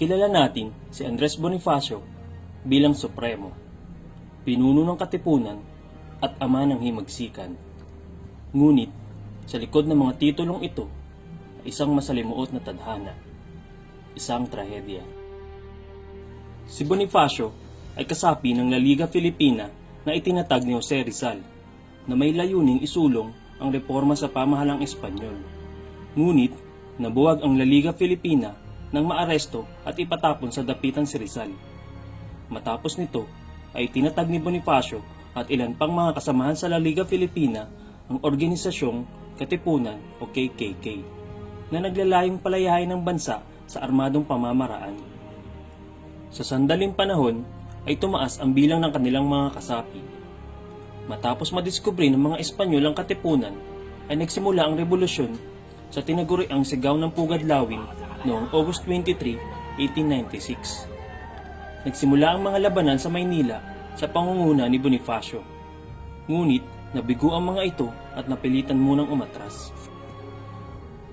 Kilala natin si Andres Bonifacio bilang Supremo, pinuno ng katipunan at ama ng himagsikan. Ngunit, sa likod ng mga titulong ito isang masalimuot na tadhana, isang trahedya. Si Bonifacio ay kasapi ng La Liga Filipina na itinatag ni Jose Rizal na may layuning isulong ang reforma sa pamahalang Espanyol. Ngunit, nabuwag ang La Liga Filipina nang maaresto at ipatapon sa dapitan si Rizal. Matapos nito, ay tinatag ni Bonifacio at ilan pang mga kasamahan sa La Liga Filipina ang Organisasyong Katipunan o KKK na naglalayong palayahin ng bansa sa armadong pamamaraan. Sa sandaling panahon ay tumaas ang bilang ng kanilang mga kasapi. Matapos madiskubre ng mga Espanyol ang katipunan, ay nagsimula ang revolusyon sa tinaguri ang sigaw ng Pugad Lawin noong August 23, 1896. Nagsimula ang mga labanan sa Maynila sa pangunguna ni Bonifacio. Ngunit nabigo ang mga ito at napilitan munang umatras.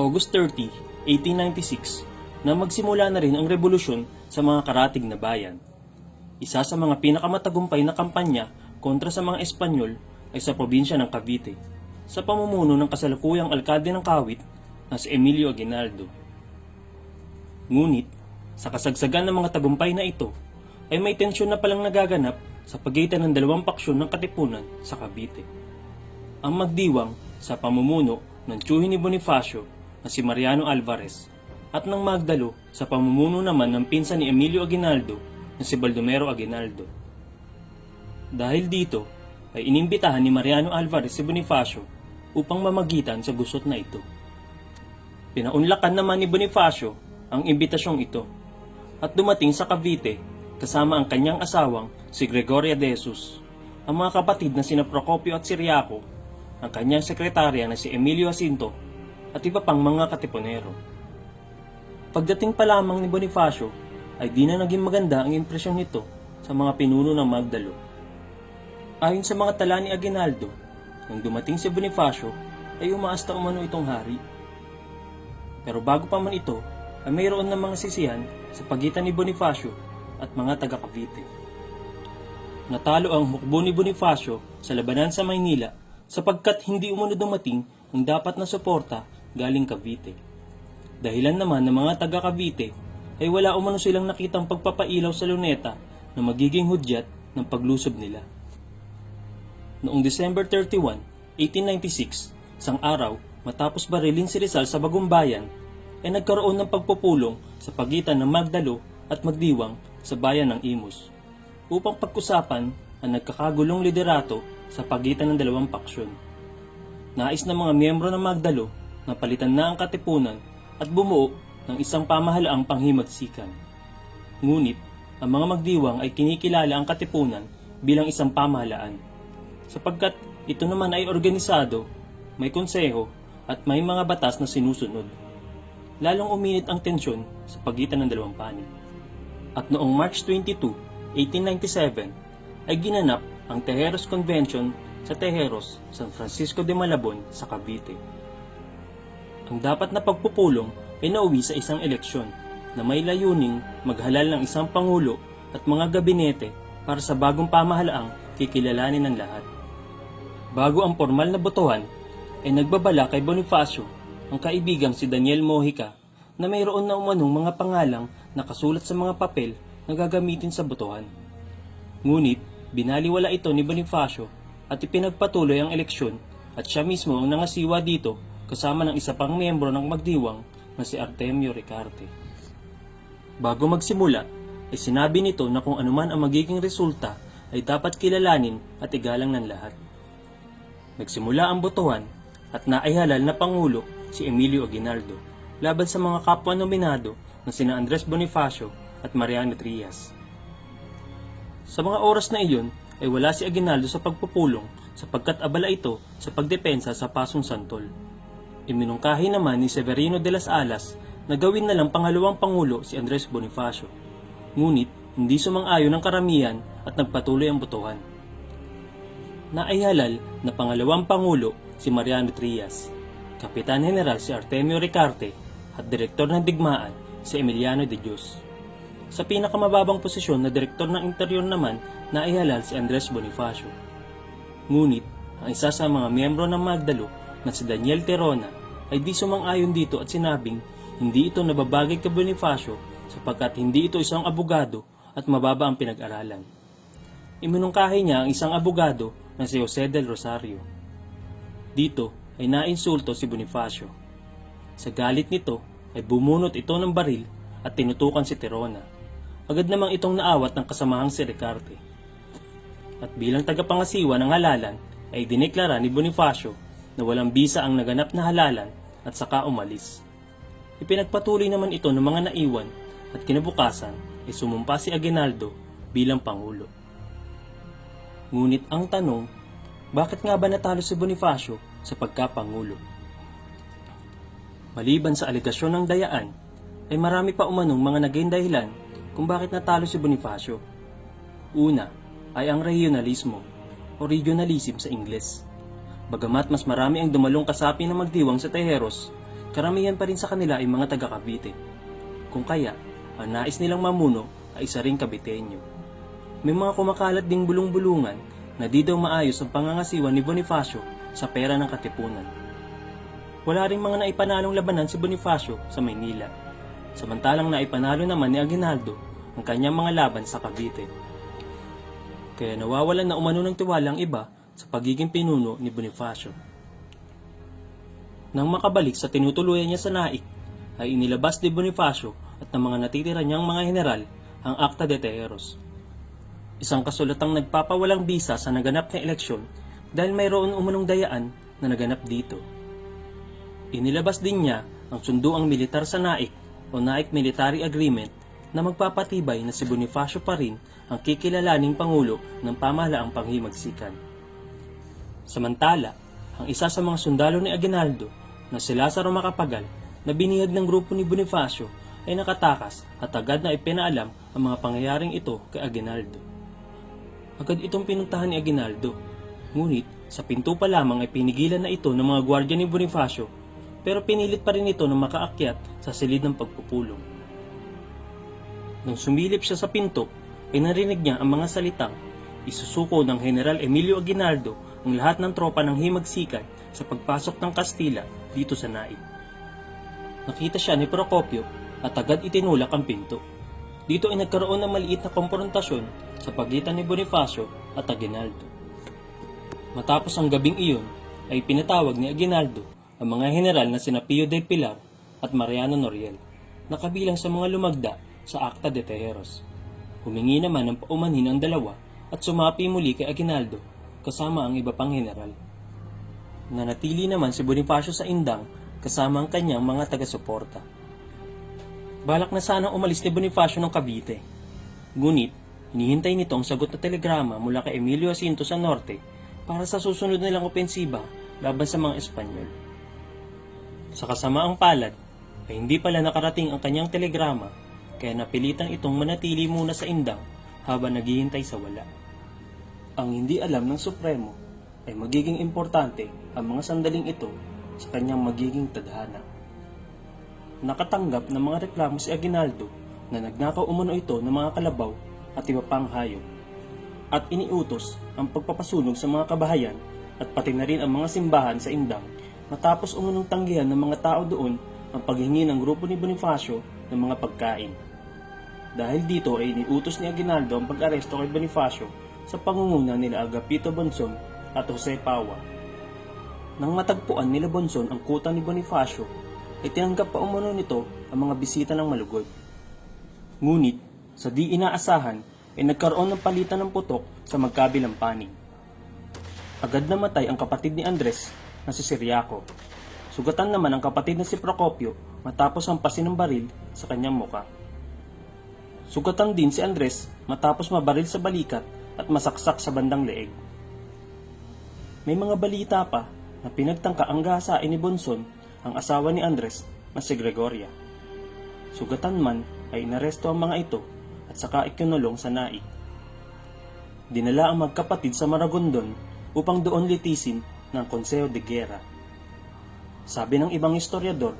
August 30, 1896, na magsimula na rin ang revolusyon sa mga karatig na bayan. Isa sa mga pinakamatagumpay na kampanya kontra sa mga Espanyol ay sa probinsya ng Cavite, sa pamumuno ng kasalukuyang alkalde ng Kawit na si Emilio Aguinaldo. Ngunit, sa kasagsagan ng mga tagumpay na ito, ay may tensyon na palang nagaganap sa pagitan ng dalawang paksyon ng Katipunan sa Cavite. Ang magdiwang sa pamumuno ng tiyuhin ni Bonifacio na si Mariano Alvarez at ng Magdalo sa pamumuno naman ng pinsan ni Emilio Aguinaldo na si Baldomero Aguinaldo. Dahil dito, ay inimbitahan ni Mariano Alvarez si Bonifacio upang mamagitan sa gusot na ito. Pinaunlakan naman ni Bonifacio ang imbitasyong ito at dumating sa Cavite kasama ang kanyang asawang si Gregoria de Jesus, ang mga kapatid na sina Procopio at Siriaco, ang kanyang sekretarya na si Emilio Jacinto at iba pang mga katipunero. Pagdating pa lamang ni Bonifacio ay di na naging maganda ang impresyon nito sa mga pinuno ng Magdalo. Ayon sa mga tala ni Aguinaldo, nang dumating si Bonifacio ay umaasta umano itong hari. Pero bago pa man ito, ay mayroon ng mga sisihan sa pagitan ni Bonifacio at mga taga Cavite. Natalo ang hukbo ni Bonifacio sa labanan sa Maynila sapagkat hindi umano dumating ang dapat na suporta galing Cavite. Dahilan naman ng mga taga Cavite ay wala umano silang nakitang pagpapailaw sa luneta na magiging hudyat ng paglusob nila. Noong December 31, 1896, isang araw matapos barilin si Rizal sa bagong bayan, ay nagkaroon ng pagpupulong sa pagitan ng Magdalo at Magdiwang sa bayan ng Imus upang pag-usapan ang nagkakagulong liderato sa pagitan ng dalawang paksyon. Nais ng mga miyembro ng Magdalo na palitan na ang katipunan at bumuo ng isang pamahalaang panghimagsikan. Ngunit, ang mga Magdiwang ay kinikilala ang katipunan bilang isang pamahalaan sapagkat ito naman ay organisado, may konseho at may mga batas na sinusunod. Lalong uminit ang tensyon sa pagitan ng dalawang panig. At noong March 22, 1897, ay ginanap ang Tejeros Convention sa Tejeros, San Francisco de Malabon sa Cavite. Ang dapat na pagpupulong ay nauwi sa isang eleksyon na may layuning maghalal ng isang pangulo at mga gabinete para sa bagong pamahalaang kikilalanin ng lahat. Bago ang formal na botohan, ay nagbabala kay Bonifacio ang kaibigang si Daniel Mojica na mayroon na umanong mga pangalang nakasulat sa mga papel na gagamitin sa botohan. Ngunit, binaliwala ito ni Bonifacio at ipinagpatuloy ang eleksyon at siya mismo ang nangasiwa dito kasama ng isa pang miyembro ng magdiwang na si Artemio Ricarte. Bago magsimula, ay sinabi nito na kung anuman ang magiging resulta ay dapat kilalanin at igalang ng lahat. Nagsimula ang botohan at naihalal na Pangulo si Emilio Aguinaldo laban sa mga kapwa nominado na sina Andres Bonifacio at Mariano Trias. Sa mga oras na iyon ay wala si Aguinaldo sa pagpupulong sapagkat abala ito sa pagdepensa sa Pasong Santol. Iminungkahi naman ni Severino de las Alas na gawin na lang pangalawang Pangulo si Andres Bonifacio. Ngunit hindi sumang-ayon ng karamihan at nagpatuloy ang botohan naihalal na pangalawang pangulo si Mariano Trias, Kapitan General si Artemio Ricarte at Direktor ng Digmaan si Emiliano de Dios. Sa pinakamababang posisyon na direktor ng interior naman na ihalal si Andres Bonifacio. Ngunit, ang isa sa mga miyembro ng Magdalo na si Daniel Terona ay di sumang-ayon dito at sinabing hindi ito nababagay kay Bonifacio sapagkat hindi ito isang abogado at mababa ang pinag-aralan. Iminungkahi niya ang isang abogado na si Jose del Rosario. Dito ay nainsulto si Bonifacio. Sa galit nito ay bumunot ito ng baril at tinutukan si Terona. Agad namang itong naawat ng kasamahang si Ricarte. At bilang tagapangasiwa ng halalan ay dineklara ni Bonifacio na walang bisa ang naganap na halalan at saka umalis. Ipinagpatuloy naman ito ng mga naiwan at kinabukasan ay sumumpa si Aguinaldo bilang Pangulo. Ngunit ang tanong, bakit nga ba natalo si Bonifacio sa pagkapangulo? Maliban sa alegasyon ng dayaan, ay marami pa umanong mga naging dahilan kung bakit natalo si Bonifacio. Una ay ang regionalismo o regionalism sa Ingles. Bagamat mas marami ang dumalong kasapi na magdiwang sa Tejeros, karamihan pa rin sa kanila ay mga taga Cavite. Kung kaya, ang nais nilang mamuno ay isa ring Caviteño. May mga kumakalat ding bulong-bulungan na di daw maayos ang pangangasiwa ni Bonifacio sa pera ng katipunan. Wala ring mga naipanalong labanan si Bonifacio sa Maynila, samantalang naipanalo naman ni Aguinaldo ang kanyang mga laban sa Cavite. Kaya nawawalan na umano ng tiwala ang iba sa pagiging pinuno ni Bonifacio. Nang makabalik sa tinutuluyan niya sa naik, ay inilabas ni Bonifacio at ng mga natitira niyang mga general ang Acta de Tejeros. Isang kasulatang nagpapawalang bisa sa naganap na eleksyon dahil mayroon umunong dayaan na naganap dito. Inilabas din niya ang sunduang militar sa naik o Naik Military Agreement na magpapatibay na si Bonifacio pa rin ang kikilalaning pangulo ng pamahalaang panghimagsikan. Samantala, ang isa sa mga sundalo ni Aguinaldo na si Lazaro Macapagal na binihag ng grupo ni Bonifacio ay nakatakas at agad na ipinaalam ang mga pangyayaring ito kay Aguinaldo. Agad itong pinuntahan ni Aguinaldo, ngunit sa pinto pa lamang ay pinigilan na ito ng mga gwardya ni Bonifacio pero pinilit pa rin ito na makaakyat sa silid ng pagpupulong. Nang sumilip siya sa pinto, ay narinig niya ang mga salitang isusuko ng General Emilio Aguinaldo ang lahat ng tropa ng himagsikan sa pagpasok ng Kastila dito sa Naik. Nakita siya ni Procopio at agad itinulak ang pinto. Dito ay nagkaroon ng maliit na komprontasyon sa pagitan ni Bonifacio at Aguinaldo. Matapos ang gabing iyon, ay pinatawag ni Aguinaldo ang mga general na sina Pio del Pilar at Mariano Noriel, na kabilang sa mga lumagda sa Acta de Tejeros. Humingi naman ng paumanhin ang dalawa at sumapi muli kay Aguinaldo kasama ang iba pang general. Nanatili naman si Bonifacio sa Indang kasama ang kanyang mga taga-suporta. Balak na sanang umalis ni Bonifacio ng Cavite. Ngunit, hinihintay nito ang sagot na telegrama mula kay Emilio Jacinto sa norte para sa susunod nilang opensiba laban sa mga Espanyol. Sa kasamaang palad, ay hindi pala nakarating ang kanyang telegrama kaya napilitan itong manatili muna sa indang habang naghihintay sa wala. Ang hindi alam ng Supremo ay magiging importante ang mga sandaling ito sa kanyang magiging tadhana. Nakatanggap ng mga reklamo si Aguinaldo na nagnakaw umano ito ng mga kalabaw at iba pang hayop at iniutos ang pagpapasunog sa mga kabahayan at pati na rin ang mga simbahan sa Indang matapos umunong tanggihan ng mga tao doon ang paghingi ng grupo ni Bonifacio ng mga pagkain. Dahil dito ay iniutos ni Aguinaldo ang pag-aresto kay Bonifacio sa pangunguna nila Agapito Bonson at Jose Pawa. Nang matagpuan nila Bonson ang kuta ni Bonifacio, ay tinanggap pa umano nito ang mga bisita ng malugod. Ngunit, sa di inaasahan, ay nagkaroon ng palitan ng putok sa magkabilang panig. Agad namatay ang kapatid ni Andres na si Siriaco. Sugatan naman ang kapatid na si Procopio matapos hampasin ng baril sa kanyang muka. Sugatan din si Andres matapos mabaril sa balikat at masaksak sa bandang leeg. May mga balita pa na pinagtangka ang gasain ni Bonson ang asawa ni Andres na si Gregoria. Sugatan man ay inaresto ang mga ito at saka ikinulong sa naik. Dinala ang magkapatid sa Maragondon upang doon litisin ng Consejo de Guerra. Sabi ng ibang historiador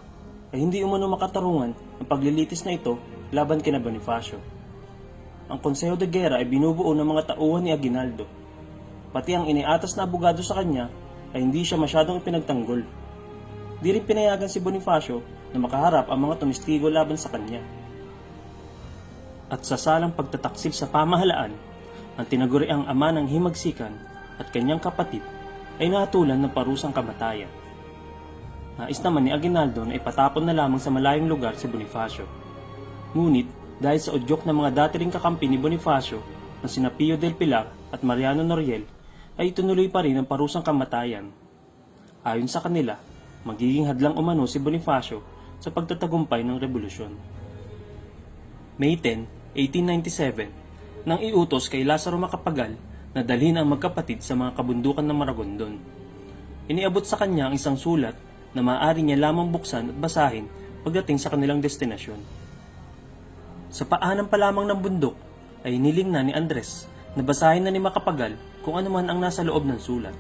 ay hindi umano makatarungan ang paglilitis na ito laban kina Bonifacio ang Konseho de Guerra ay binubuo ng mga tauhan ni Aguinaldo. Pati ang iniatas na abogado sa kanya ay hindi siya masyadong ipinagtanggol. Di rin pinayagan si Bonifacio na makaharap ang mga tumistigo laban sa kanya. At sa salang pagtataksil sa pamahalaan, ang tinaguriang ama ng himagsikan at kanyang kapatid ay nahatulan ng parusang kamatayan. Nais naman ni Aguinaldo na ipatapon na lamang sa malayong lugar si Bonifacio. Ngunit dahil sa udyok ng mga dati ring kakampi ni Bonifacio na sina Pio del Pilar at Mariano Noriel ay itunuloy pa rin ang parusang kamatayan. Ayon sa kanila, magiging hadlang umano si Bonifacio sa pagtatagumpay ng revolusyon. May 10, 1897, nang iutos kay Lazaro Macapagal na dalhin ang magkapatid sa mga kabundukan ng Maragondon. Iniabot sa kanya ang isang sulat na maaari niya lamang buksan at basahin pagdating sa kanilang destinasyon. Sa paanan pa lamang ng bundok ay niling na ni Andres na basahin na ni Makapagal kung ano man ang nasa loob ng sulat.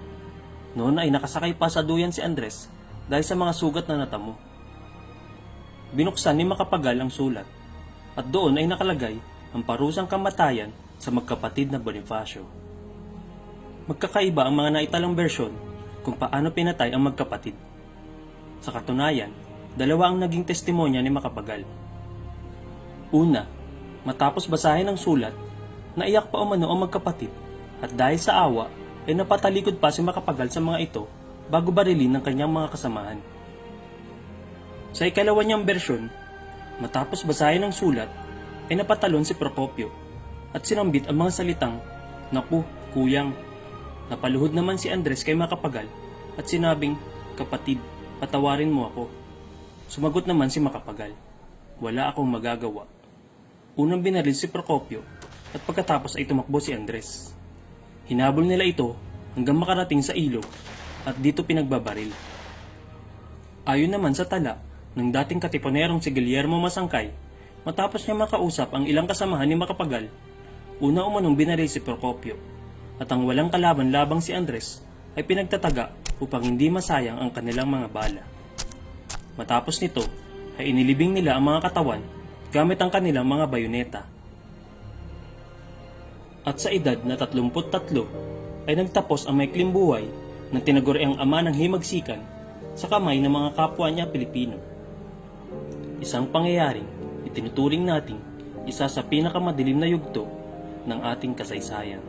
Noon ay nakasakay pa sa duyan si Andres dahil sa mga sugat na natamo. Binuksan ni Makapagal ang sulat at doon ay nakalagay ang parusang kamatayan sa magkapatid na Bonifacio. Magkakaiba ang mga naitalang bersyon kung paano pinatay ang magkapatid. Sa katunayan, dalawa ang naging testimonya ni Makapagal. Una, matapos basahin ang sulat, naiyak pa umano ang magkapatid at dahil sa awa ay napatalikod pa si Makapagal sa mga ito bago barilin ng kanyang mga kasamahan. Sa ikalawa niyang bersyon, matapos basahin ang sulat, ay napatalon si Procopio at sinambit ang mga salitang, Naku, kuyang. Napaluhod naman si Andres kay Makapagal at sinabing, Kapatid, patawarin mo ako. Sumagot naman si Makapagal, Wala akong magagawa. Unang binaril si Procopio at pagkatapos ay tumakbo si Andres. Hinabol nila ito hanggang makarating sa ilog at dito pinagbabaril. Ayon naman sa tala ng dating katiponerong si Guillermo Masangkay, matapos niya makausap ang ilang kasamahan ni Makapagal, una umanong binaril si Procopio at ang walang kalaban-labang si Andres ay pinagtataga upang hindi masayang ang kanilang mga bala. Matapos nito ay inilibing nila ang mga katawan gamit ang kanilang mga bayoneta. At sa edad na 33 ay nagtapos ang maikling buhay ng tinaguriang ama ng himagsikan sa kamay ng mga kapwa niya Pilipino. Isang pangyayaring itinuturing nating isa sa pinakamadilim na yugto ng ating kasaysayan.